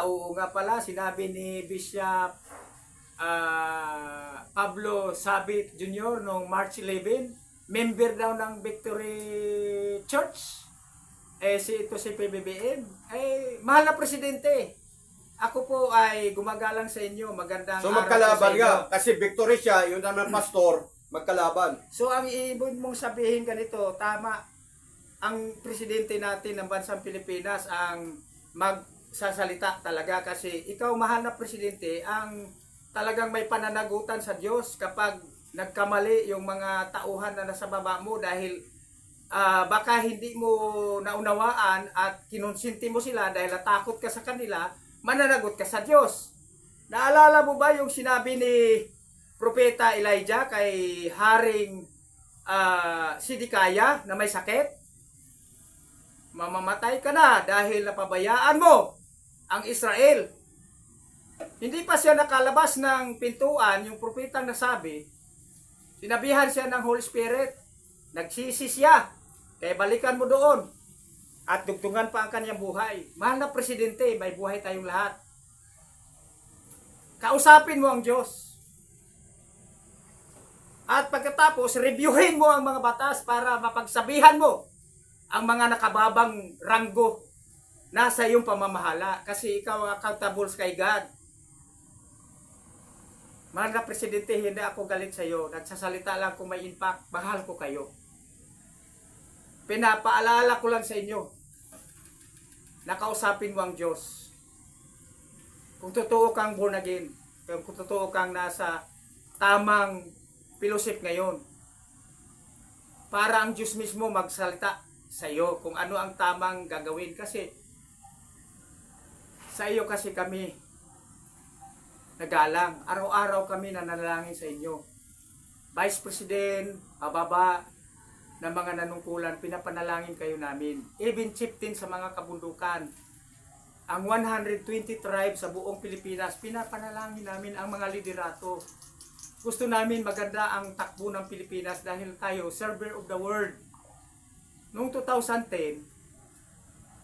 Ah, oo nga pala, sinabi ni Bishop ah, Pablo Sabit Jr. noong March 11, member daw ng Victory Church. Eh, si ito si PBBM. Eh, mahal na presidente. Ako po ay gumagalang sa inyo. Magandang So magkalaban nga. Kasi victory siya, yun naman pastor, magkalaban. So ang ibig mong sabihin ganito, tama. Ang presidente natin ng bansang Pilipinas ang magsasalita talaga kasi ikaw mahal na presidente ang talagang may pananagutan sa Diyos kapag nagkamali yung mga tauhan na nasa baba mo dahil ah, baka hindi mo naunawaan at kinonsinti mo sila dahil natakot ka sa kanila, mananagot ka sa Diyos. Naalala mo ba yung sinabi ni Propeta Elijah kay Haring ah, Sidikaya na may sakit? Mamamatay ka na dahil napabayaan mo ang Israel. Hindi pa siya nakalabas ng pintuan, yung propetang nasabi, sinabihan siya ng Holy Spirit, nagsisi siya, kaya balikan mo doon. At dugtungan pa ang kanyang buhay. Mahal na presidente, may buhay tayong lahat. Kausapin mo ang Diyos. At pagkatapos, reviewin mo ang mga batas para mapagsabihan mo ang mga nakababang ranggo nasa iyong pamamahala kasi ikaw ang accountable kay God. Mahal Presidente, hindi ako galit sa iyo. Nagsasalita lang kung may impact, mahal ko kayo. Pinapaalala ko lang sa inyo. Nakausapin mo ang Diyos. Kung totoo kang born again, kung totoo kang nasa tamang fellowship ngayon, para ang Diyos mismo magsalita sa iyo kung ano ang tamang gagawin kasi sa iyo kasi kami nagalang. Araw-araw kami nanalangin sa inyo. Vice President, mababa ng mga nanungkulan, pinapanalangin kayo namin. Even chieftain sa mga kabundukan. Ang 120 tribes sa buong Pilipinas, pinapanalangin namin ang mga liderato. Gusto namin maganda ang takbo ng Pilipinas dahil tayo, server of the world. Noong 2010,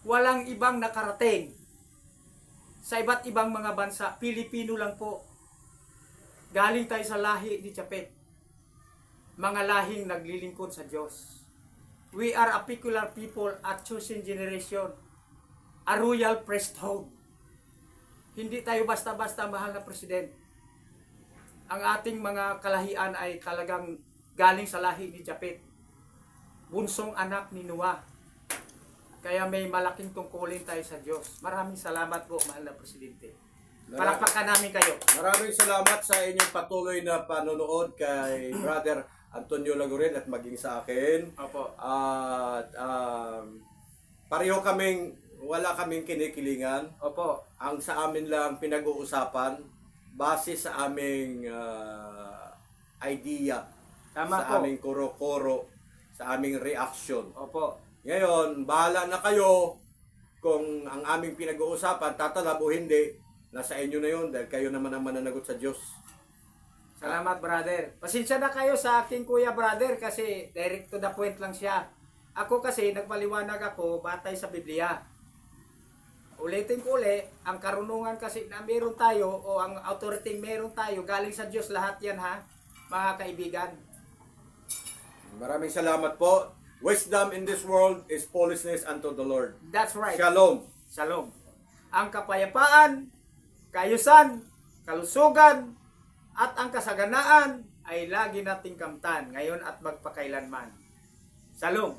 walang ibang nakarating sa iba't ibang mga bansa, Pilipino lang po. Galing tayo sa lahi ni Japet. Mga lahing naglilingkod sa Diyos. We are a peculiar people at chosen generation. A royal priesthood. Hindi tayo basta-basta mahal na president. Ang ating mga kalahian ay talagang galing sa lahi ni Japet. Bunsong anak ni Noah. Kaya may malaking tungkulin tayo sa Diyos. Maraming salamat po, mahal na Presidente. Palakpakan namin kayo. Maraming salamat sa inyong patuloy na panonood kay Brother Antonio Laguren at maging sa akin. Opo. At um, pareho kaming, wala kaming kinikilingan. Opo. Ang sa amin lang pinag-uusapan, base sa aming ah, idea, Tama sa po. aming kuro-kuro, sa aming reaction. Opo. Ngayon, bahala na kayo kung ang aming pinag-uusapan, tatalab o hindi, nasa inyo na yun dahil kayo naman ang mananagot sa Diyos. Salamat, brother. Pasensya na kayo sa aking kuya, brother, kasi direct to the point lang siya. Ako kasi, nagpaliwanag ako batay sa Biblia. Ulitin ko uli, ang karunungan kasi na meron tayo, o ang authority meron tayo, galing sa Diyos lahat yan ha, mga kaibigan. Maraming salamat po. Wisdom in this world is foolishness unto the Lord. That's right. Shalom. Shalom. Ang kapayapaan, kayusan, kalusugan, at ang kasaganaan ay lagi nating kamtan ngayon at magpakailanman. Shalom.